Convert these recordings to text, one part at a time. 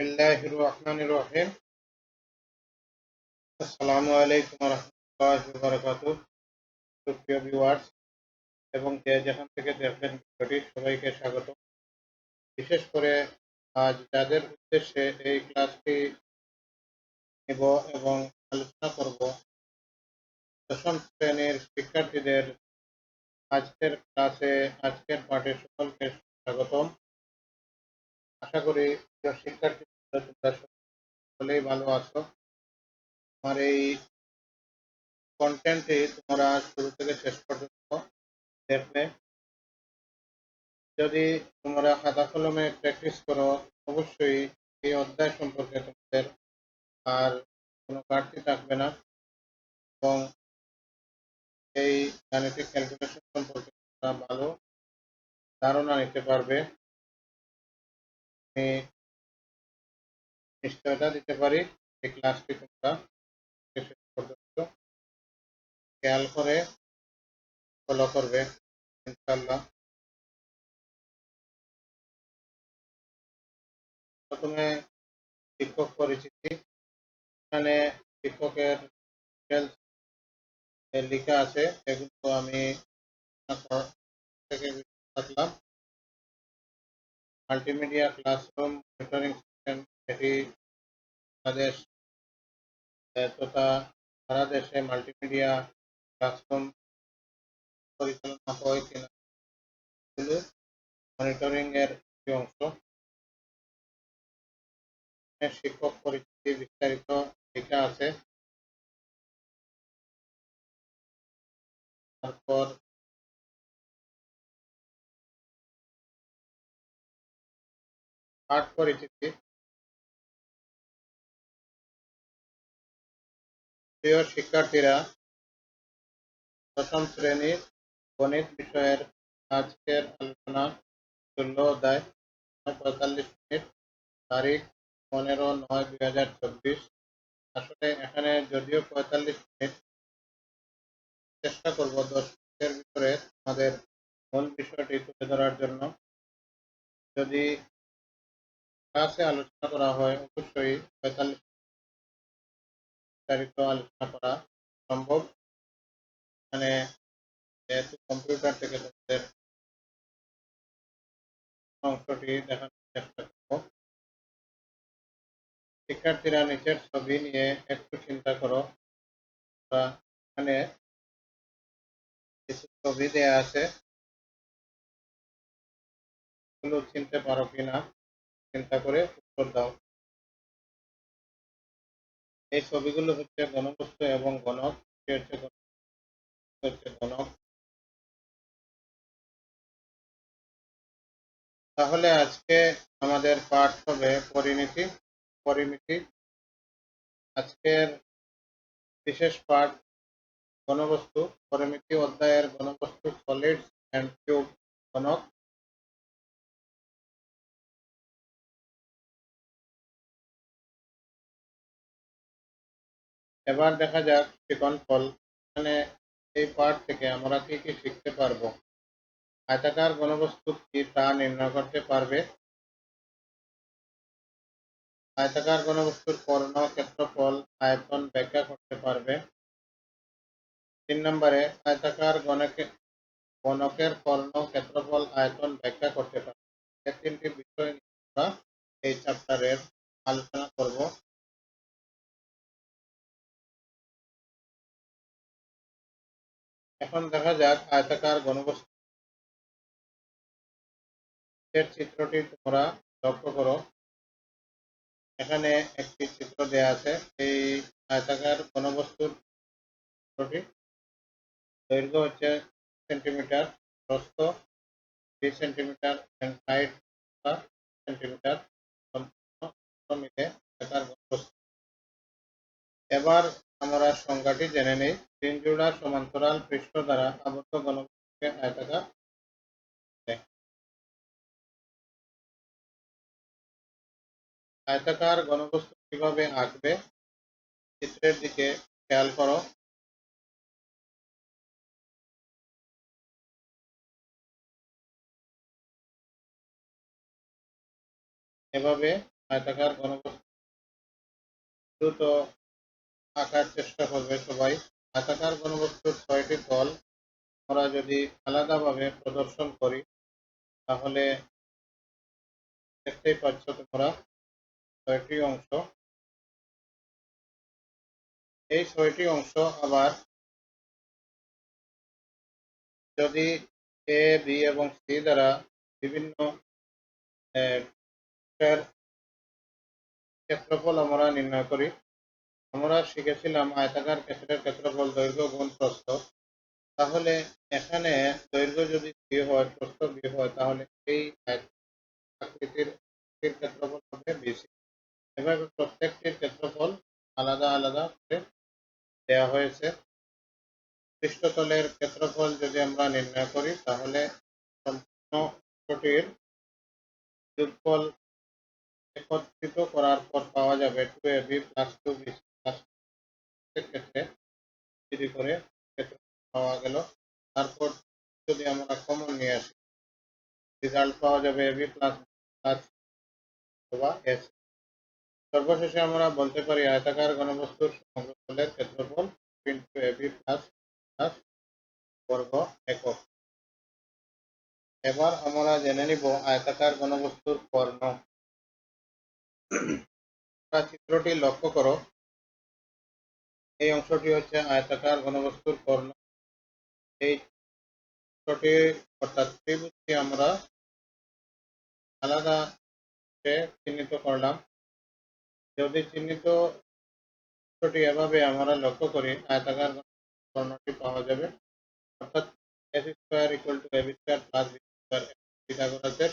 এবং যেখান থেকে দেখবেন ভিডিওটি, সবাইকে স্বাগত বিশেষ করে আজ যাদের উদ্দেশ্যে এই ক্লাসটি নেব এবং আলোচনা করব, দশম শ্রেণির শিক্ষার্থীদের আজকের ক্লাসে, আজকের পাঠে সকলকে স্বাগতম। আশা করি শিক্ষার্থী সকলেই ভালো আছো। আমার এই কন্টেন্টে তোমরা শুরু থেকে শেষ পর্যন্ত দেখবে। যদি তোমরা খাতা কলমে প্র্যাকটিস করো, অবশ্যই এই অধ্যায় সম্পর্কে তোমাদের আর কোনো ঘাটতি থাকবে না। এবং এই গাণিতিক ক্যালকুলেশন সম্পর্কে তোমরা ভালো ধারণা নিতে পারবে। নিশ্চয়তা দিতে পারি এই ক্লাসটি তোমরা শেষ পর্যন্ত খেয়াল করে ফলো করবে ইনশাল্লাহ প্রথমে শিক্ষক পরিচিতি, এখানে শিক্ষকের লেখা আছে এগুলো আমি থেকে থাকলাম মাল্টিমিডিয়া ক্লাসরুম মনিটরিং সিস্টেম এটি বাংলাদেশ তথা সারা দেশে মাল্টিমিডিয়া ক্লাসরুম পরিচালনা হয় কিনা মনিটরিং এর একটি অংশ। শিক্ষক পরিচিতি বিস্তারিত লেখা আছে। তারপর পাঠ পরিচিতি। প্রিয় শিক্ষার্থীরা দশম শ্রেণির গণিত বিষয়ের আজকের আলোচনা ষোলো অধ্যায় পঁয়তাল্লিশ মিনিট, তারিখ পনেরো নয় দুই হাজার চব্বিশ। আসলে এখানে যদিও পঁয়তাল্লিশ মিনিট, চেষ্টা করব দশ মিনিটের ভিতরে আমাদের মূল বিষয়টি তুলে ধরার জন্য। যদি ক্লাসে আলোচনা করা হয়, অবশ্যই পঁয়তাল্লিশ বিস্তারিত আলোচনা করা সম্ভব। মানে যেহেতু কম্পিউটার থেকে তোমাদের অংশটি দেখানোর চেষ্টা করব। শিক্ষার্থীরা নিচের ছবি নিয়ে একটু চিন্তা করো। বা এখানে কিছু ছবি দেয়া আছে। চিনতে পারো কিনা, চিন্তা করে উত্তর দাও। এই ছবিগুলো হচ্ছে ঘনবস্তু এবং গণক হচ্ছে গণক তাহলে আজকে আমাদের পাঠ হবে পরিণতি, পরিমিতি। আজকের বিশেষ পাঠ ঘনবস্তু, পরিমিতি অধ্যায়ের ঘনবস্তু সলিডস অ্যান্ড কিউব ঘনক। এবার দেখা যাক ফল। এখানে এই পাঠ থেকে আমরা কি কি শিখতে পারব? আয়তাকার ঘনবস্তু কি তা নির্ণয় করতে পারবে? আয়তাকার ঘনবস্তুর কর্ণ ক্ষেত্রফল আয়তন ব্যাখ্যা করতে পারবে। তিন নম্বরে, আয়তাকার গণকে গণকের কর্ণ ক্ষেত্রফল আয়তন ব্যাখ্যা করতে পারবে। এই তিনটি বিষয় আমরা এই চ্যাপ্টারের আলোচনা করব। এখন দেখা যাক আয়তাকার ঘনবস্তু এর চিত্রটি তোমরা লক্ষ্য করো। এখানে একটি চিত্র দেয়া আছে, এই আয়তাকার ঘনবস্তুর চিত্রটি। দৈর্ঘ্য হচ্ছে সেন্টিমিটার, প্রস্থ দুই সেন্টিমিটার হাইট সেন্টিমিটার মিলে আয়তাকার ঘনবস্তু এবার আমরা সংখ্যাটি জেনে নেই। তিন জোড়া সমান্তরাল পৃষ্ঠ দ্বারা আবদ্ধ ঘনবস্তুকে আয়তাকার আয়তাকার ঘনবস্তু কীভাবে আঁকবে? চিত্রের দিকে খেয়াল করো। এভাবে আয়তাকার ঘনবস্তু দ্রুত আঁকার চেষ্টা করবে সবাই। আয়তাকার ঘনবস্তুর ছয়টি তল আমরা যদি আলাদাভাবে প্রদর্শন করি, তাহলে দেখতেই পাচ্ছ তোমরা ছয়টি অংশ। এই ছয়টি অংশ আবার যদি এ, বি এবং সি দ্বারা বিভিন্ন ক্ষেত্রফল আমরা নির্ণয় করি আমরা শিখেছিলাম আয়তাকার ক্ষেত্রের ক্ষেত্রফল দৈর্ঘ্য গুণ প্রস্থ। তাহলে এখানে দৈর্ঘ্য যদি বি হয়, প্রস্থ বি হয়, তাহলে এই আকৃতির ক্ষেত্রফল হবে বিসি এভাবে প্রত্যেকটির ক্ষেত্রফল আলাদা আলাদা করে দেওয়া হয়েছে। পৃষ্ঠতলের ক্ষেত্রফল যদি আমরা নির্ণয় করি, তাহলে সম্পূর্ণ অংশটির যোগফল একত্রিত করার পর পাওয়া যাবে two a b plus two b plus ক্ষেত্রে করে পাওয়া গেল। তারপর যদি আমরা কমন নিয়ে আসি রেজাল্ট পাওয়া যাবে এবি প্লাস প্লাস অথবা এস সর্বশেষে আমরা বলতে পারি, আয়তাকার ঘনবস্তুর সমগ্র তলের ক্ষেত্রফল ইন্টু এবি প্লাস প্লাস বর্গ একক। এবার আমরা জেনে নিব আয়তাকার ঘনবস্তুর কর্ণ। চিত্রটি লক্ষ্য করো। এই অংশটি হচ্ছে আয়তাকার ঘনবস্তুর কর্ণ এই চিত্রটি অর্থাৎ ত্রিভুজটি আমরা আলাদা চিহ্নিত করলাম। যদি চিহ্নিত চিত্রটি এভাবে আমরা লক্ষ্য করি, আয়তাকার কর্ণটি পাওয়া যাবে। অর্থাৎ s square equal to a b square plus b square পিথাগোরাসের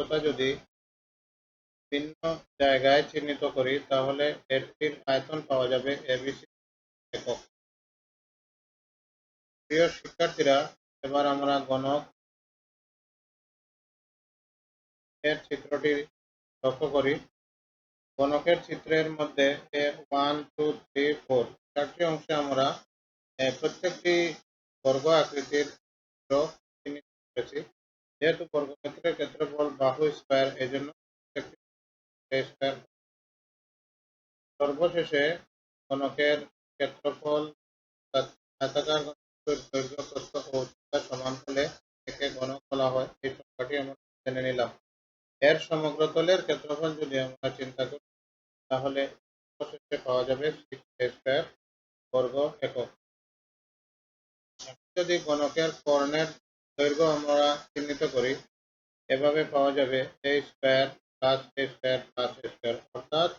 উচ্চতা যদি ভিন্ন জায়গায় চিহ্নিত করি তাহলে এটির আয়তন পাওয়া যাবে এবিসি একক প্রিয় শিক্ষার্থীরা এবার আমরা গণক এর চিত্রটি লক্ষ্য করি গণকের চিত্রের মধ্যে ওয়ান টু থ্রি ফোর চারটি অংশে আমরা প্রত্যেকটি বর্গ আকৃতির চিহ্নিত করেছি যেহেতু বর্গক্ষেত্রের ক্ষেত্রফল বাহু স্কোয়ার এই জন্য প্রত্যেকটি সর্বশেষে গণকের ক্ষেত্রফল আয়তাকার দৈর্ঘ্য, প্রস্থ ও উচ্চতা সমান হলে একে গণক বলা হয়। এই সংখ্যাটি আমরা জেনে নিলাম। এর সমগ্র তলের ক্ষেত্রফল যদি আমরা চিন্তা করি, তাহলে অবশেষে পাওয়া যাবে স্কোয়ার বর্গ একক। যদি গণকের কর্ণের দৈর্ঘ্য আমরা চিহ্নিত করি। এভাবে পাওয়া যাবে a square plus a square plus a square অর্থাৎ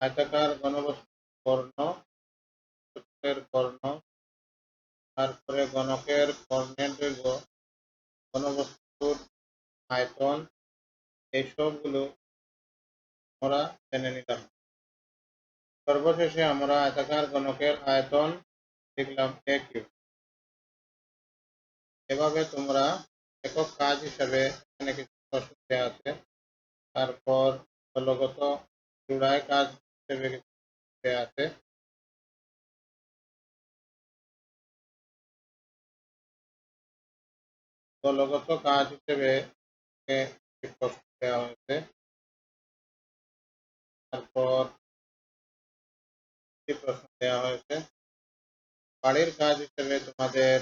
আয়তাকার ঘনবস্তু কর্ণ সূত্রের কর্ণ তারপরে গণকের কর্ণের দৈর্ঘ্য, ঘনবস্তুর আয়তন এই সবগুলো আমরা জেনে নিলাম। সর্বশেষে আমরা আয়তাকার গণকের আয়তন লিখলাম এ কিউব এভাবে তোমরা একক কাজ হিসাবে এখানে কিছু প্রশ্ন দেওয়া আছে। তারপর দলগত জোড়ায় কাজ হিসেবে কিছু দেওয়া আছে। দলগত কাজ হিসেবে প্রশ্ন দেওয়া হয়েছে। তারপর প্রশ্ন দেওয়া হয়েছে। বাড়ির কাজ হিসেবে তোমাদের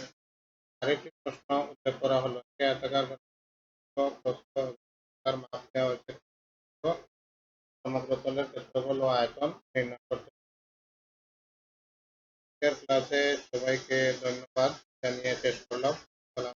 আরেকটি প্রশ্ন উল্লেখ করা হল যে এলাকার প্রস্থ তার মাপ দেওয়া হয়েছে? সমগ্র তলের ক্ষেত্রফল ও আয়তন নির্ণয় করতে ক্লাসে সবাইকে ধন্যবাদ, জানিয়ে শেষ করলাম।